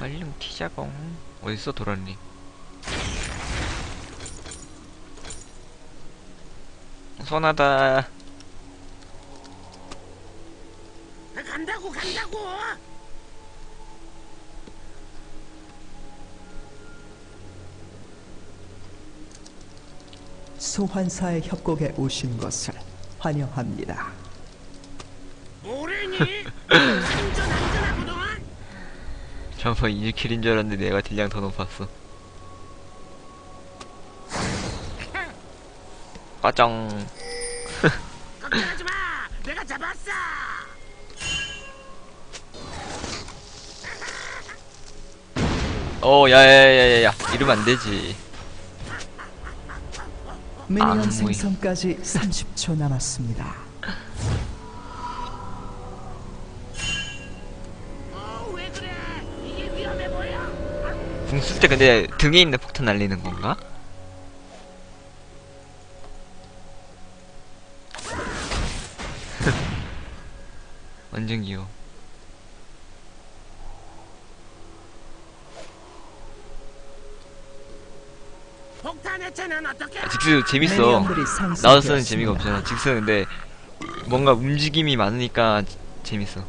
얼른 튀자공 어딨어 도란님 선하다 간다고 간다고. 소환사의 협곡에 오신 것을 환영합니다. 뭐래 저번 2킬인 줄 알았는데 내가 딜량 더 높았어 빠정 걱정하지 마. 내가 잡았어. 어 야야야야야 이러면 안 되지 미니언. 생성까지 30초 남았습니다. 궁쓸 때 근데 등에 있는 폭탄 날리는 건가? 완전 귀여워? 아, 직스 재밌어 쓰는 재미가. 없잖아 직스 근데 뭔가 움직임이 많으니까 지- 재밌어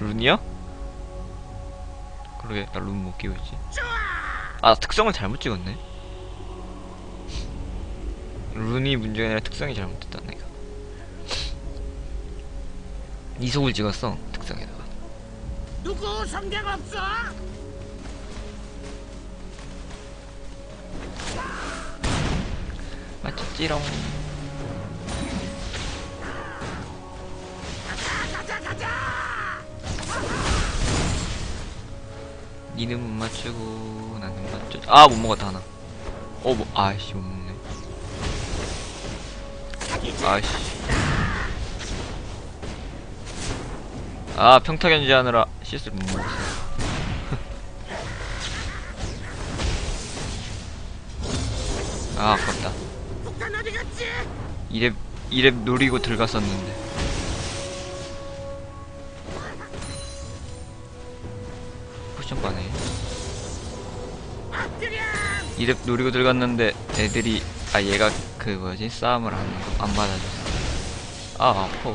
룬이요? 그러게 나룬못 끼고 있지. 아! 특성을 잘못 찍었네. 룬이 문제가 아니라 특성이 잘못됐다 내가. 이속을 찍었어 특성에다가. 누구 성격 없어? 맞췄지롱 니는 못 맞추고 나는 맞췄 아못 먹었다 하나. 어 뭐 아이씨 못 먹네. 아이씨. 아 평타 견제하느라 실수를 못 먹었어. 아 아깝다? 이랩 이랩 노리고 들어갔었는데 쿠션 빠네. 이랩 노리고 들어갔는데 애들이 아 얘가 그 뭐지 싸움을 안, 안 받아줬어 아 아파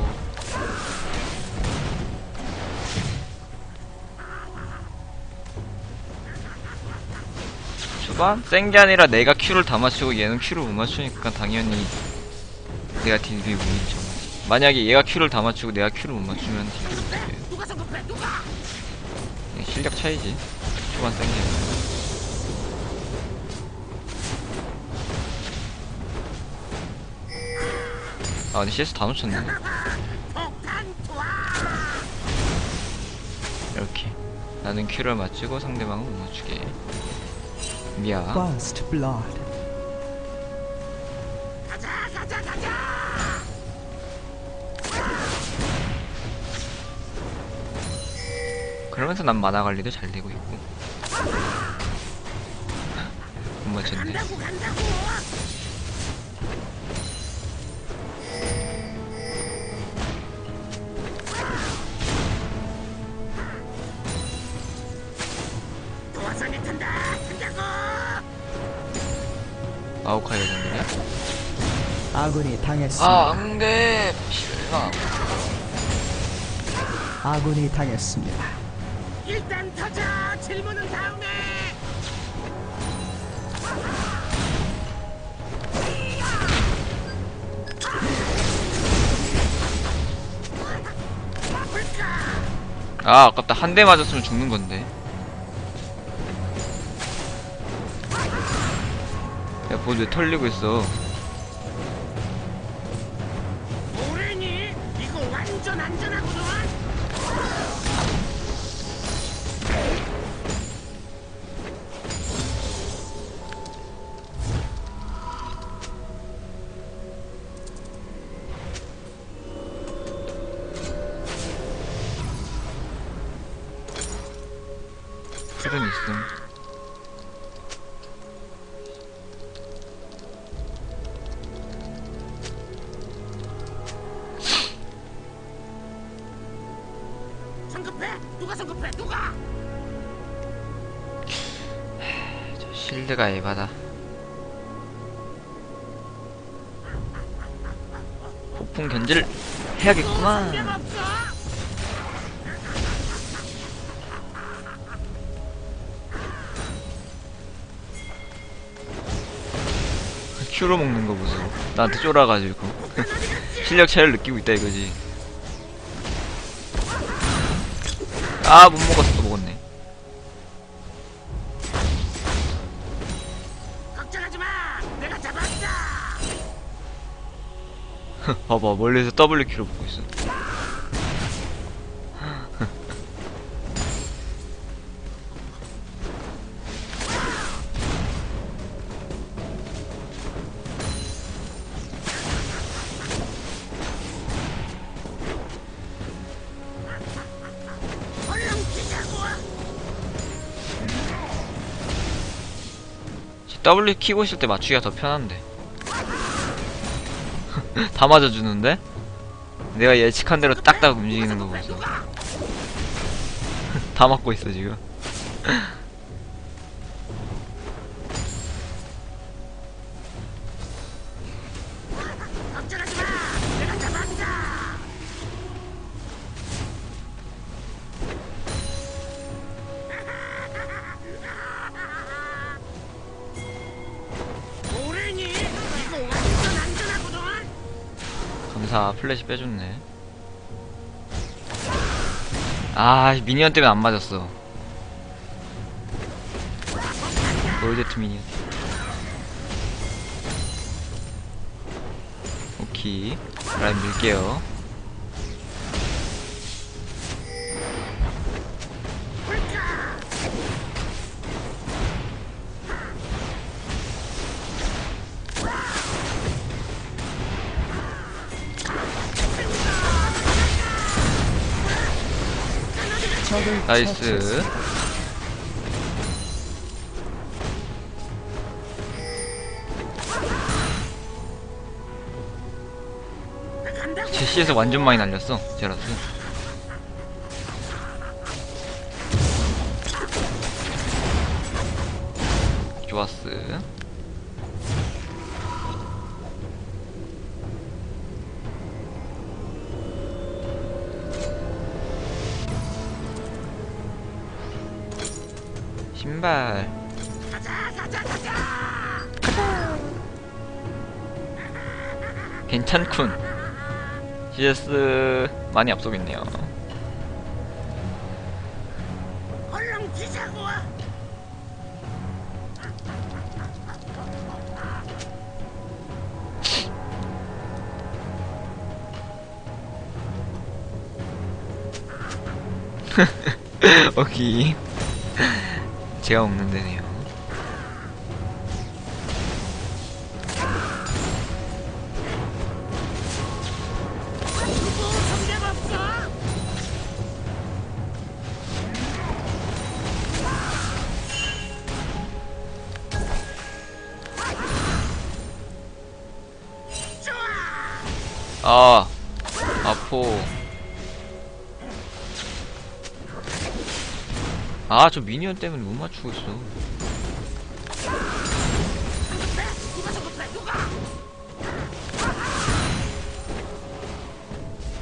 초반? 센게 아니라 내가 큐를 다 맞추고 얘는 큐를 못 맞추니까 당연히 내가 딜비 척 만약에 얘가 큐를 다 맞추고 내가 큐를 못 맞추면 딜비 어떻게? 실력 차이지. 초반 아니라 아 근데 CS 다 놓쳤네. 이렇게. 나는 큐를 맞추고 상대방은 못 맞추게. 미야 First Blood. 그러면서 난 만화 관리도 잘 되고 있고 못 맞췄네. 마오카이 정도냐? 아군이 당했습니다. 아 안돼 실망 아군이 당했습니다. 일단 터져. 질문은 다음에. 아 아깝다 한 대 맞았으면 죽는 건데 야뭐왜 털리고 있어 뭐래니? 이거 완전 안전하거든. 실드가 에바다. 폭풍 견제를 해야겠구만. 큐로 먹는 거 보소. 나한테 쫄아가지고. 실력 차이를 느끼고 있다 이거지. 아, 못 먹었어. 봐봐, 멀리서 W 키로 보고 있어. W 키고 있을 때 맞추기가 더 편한데. 다 맞아주는데? 내가 예측한 대로 딱딱 움직이는 거 보소. 다 맞고 있어, 지금. 플래시 빼줬네. 아, 미니언 때문에 안 맞았어. 골제트 미니언. 오케이. 라인 밀게요. 나이스. 제시에서 완전 많이 날렸어, 제라스. 좋았어. 신발. 가자, 가자, 가자. 괜찮군. CS 많이 앞서고 있네요. 얼른. 오케이. 제가 먹는 데네요. 아, 저 미니언 때문에 못 맞추고 있어.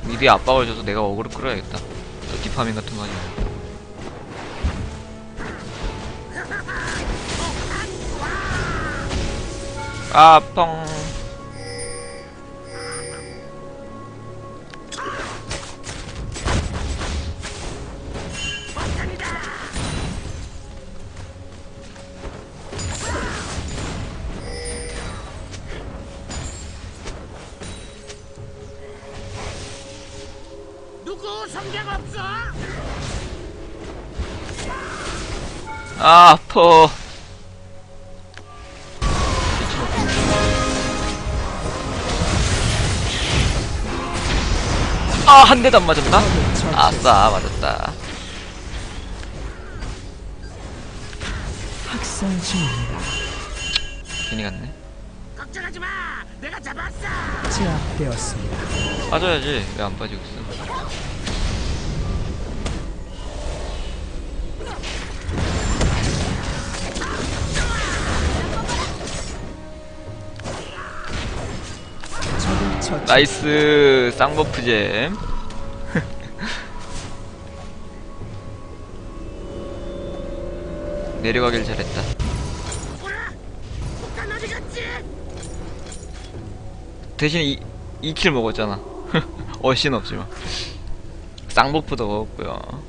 미드에 압박을 줘서 내가 어그로 끌어야겠다. 저 디파밍 같은 거 하지. 아, 펑. 누구 성격 없어? 아, 아퍼. 아, 한 대도 안 맞았나? 아싸, 맞았다. 학살 중입니다. 괜히 갔네. 걱정하지 마. 내가 잡았어. 제압되었습니다. 빠져야지. 왜 안 빠지고 있어? 나이스 쌍버프잼 내려가길 잘했다 뭐라? 폭탄 어디 갔지? 대신 이, 2킬 먹었잖아 어신 없지만 쌍버프도 먹었고요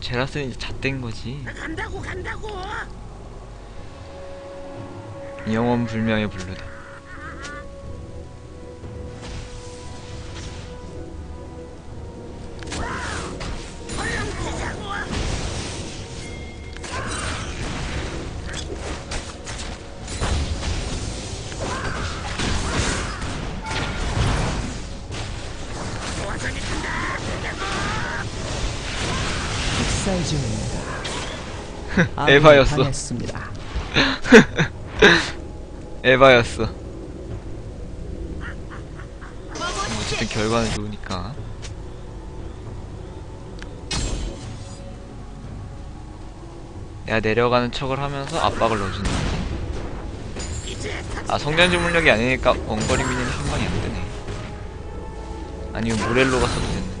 제라스는 이제 잣된 거지 나 간다고 간다고. 영원 불명의 블루다 에바였어. 당했습니다. 에바였어. 어쨌든 결과는 좋으니까. 내가 내려가는 척을 하면서 압박을 넣어주는 거지. 아 성장지 물력이 아니니까 원거리 미니는 한 방이 안 되네. 아니면 모렐로가 써도 됐는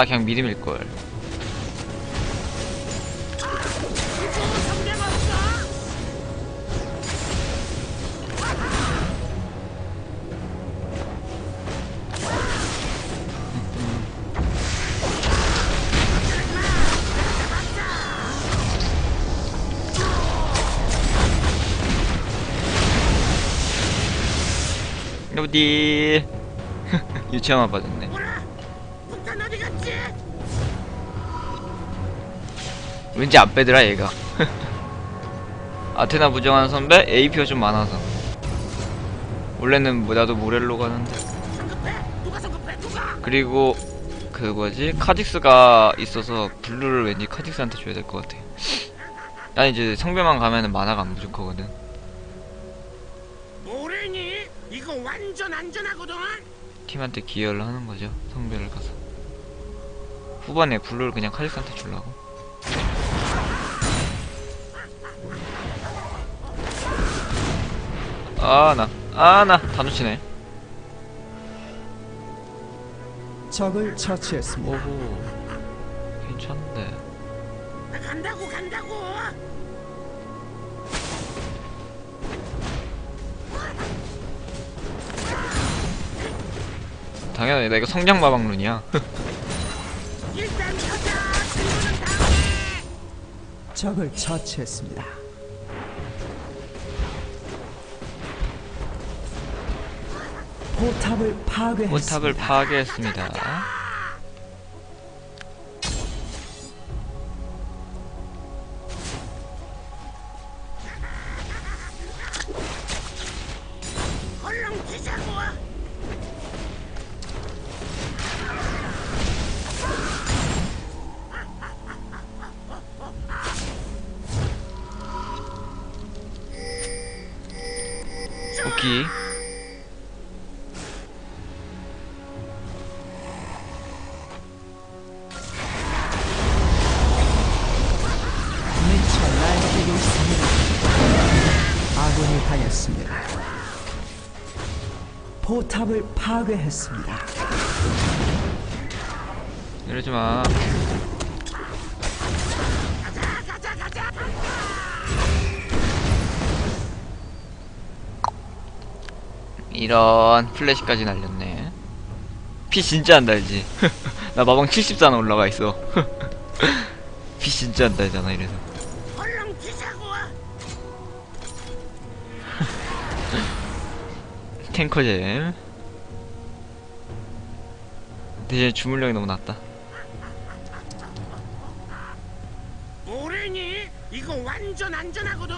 아 그냥 성경 없어. 어디 유치원만 빠졌네 왠지 안 빼더라 얘가. 아테나 부정하는 선배 AP가 좀 많아서. 원래는 뭐 나도 모렐로 가는데? 그리고 그 뭐지? 카직스가 있어서 블루를 왠지 카직스한테 줘야 될 것 같아 난 이제 성배만 가면은 만화가 안 부족하거든. 뭐래니? 이거 완전 안전하거든. 팀한테 기여를 하는 거죠 성배를 가서. 후반에 블루를 그냥 카직스한테 주려고 아 나 아 나 다 놓치네 적을 처치했습니다. 오호 괜찮은데 나 간다고 간다고. 당연히 나 이거 성장 마방룬이야. 적을 처치했습니다. 포탑을 파괴했습니다. 포탑을 파괴했습니다 파괴했습니다. 이러지마 가자 가자. 이런 플래시까지 날렸네 피 진짜 안 달지 나 마방 74나 올라가 있어 피 진짜 안 달잖아 이래서. 탱커잼 대신 주물력이 너무 낮다 뭐래니? 이거 완전 안전하거든.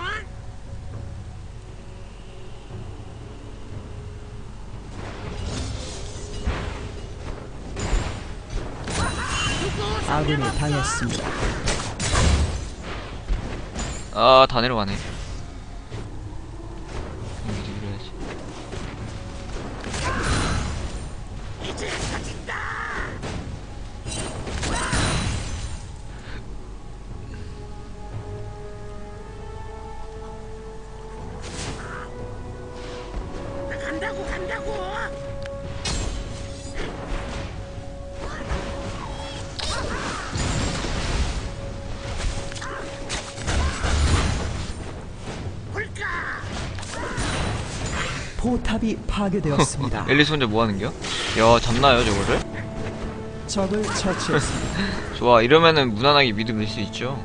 아군이 당했습니다. 아, 다 내려가네. 포탑이 파괴되었습니다. 앨리스 혼자 뭐 하는 겨? 야, 잡나요, 저거를? 적을 처치했습니다. 좋아, 이러면은 무난하게 미드 밀 수 있죠.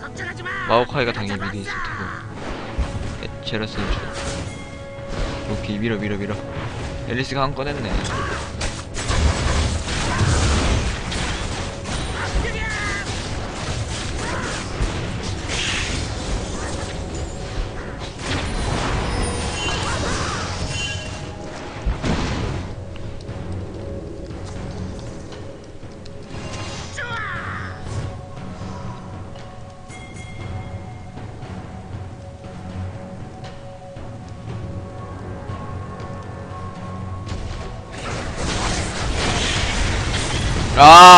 걱정하지 마. 마오카이가 당연히 미드 있을. 테고. 에, 제라스는 줄. 오케이, 밀어, 밀어, 밀어. 앨리스가 한 건 했네.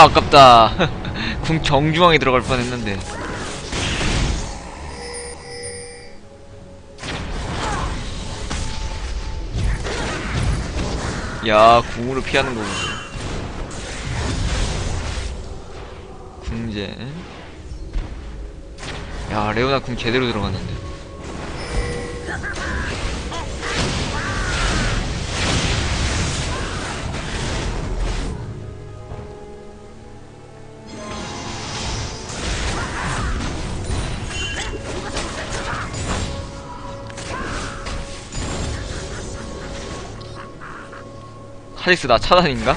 아, 아깝다. 궁 정중앙에 들어갈 뻔 했는데. 야, 궁으로 피하는 거고. 궁제. 야, 레오나 궁 제대로 들어갔는데. 카직스 나 차단인가?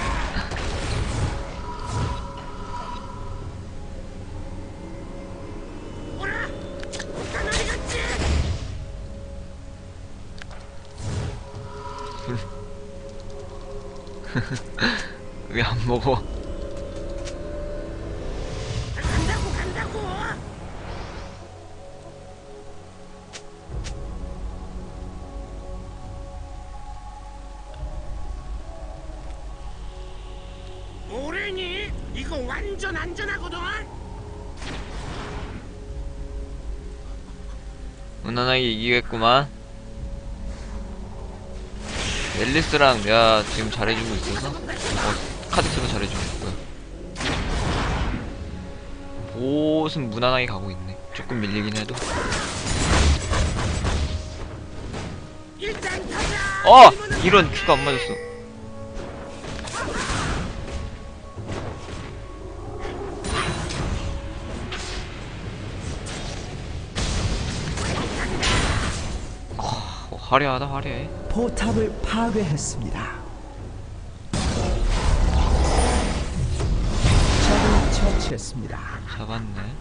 왜 안 먹어? 무난하게 이기겠구만. 앨리스랑 내가 지금 잘해주고 있어서 어, 카직스도 잘해주고 있고요. 보스는 무난하게 가고 있네. 조금 밀리긴 해도. 어! 이런 큐가 안 맞았어. 화려하다 화려해. 포탑을 파괴했습니다. 적을 처치했습니다. 잡았네.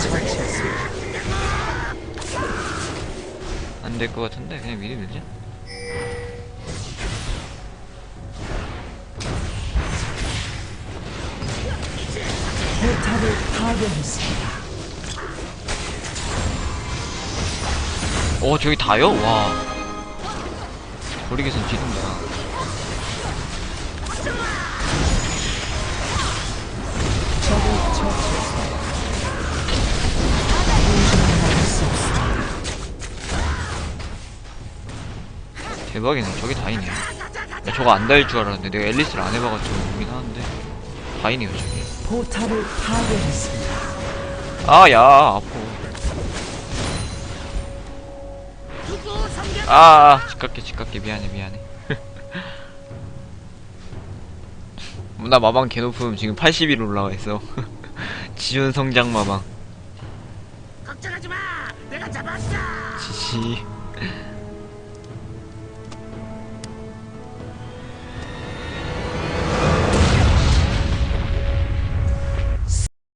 적을 처치했습니다. 안될것 같은데 그냥 미리 밀자. 탑을 파괴했습니다. 어 저기 다요? 와. 버리겠선 뒤진다. 적을 처치했습니다. 대박이네. 저기 다이네. 야, 저거 안 닿을 줄 알았는데 내가 앨리스를 안 해봐가지고 모르긴 하는데 다이네요 저기. 포탑을 파괴했습니다. 아, 야, 아파. 누구 성경? 아, 아, 집갈게, 집갈게. 미안해, 미안해. 나 마방 개높음 지금 80일 올라와 있어. 지원 성장 마방. 걱정하지 마. 내가 잡았어. 지시.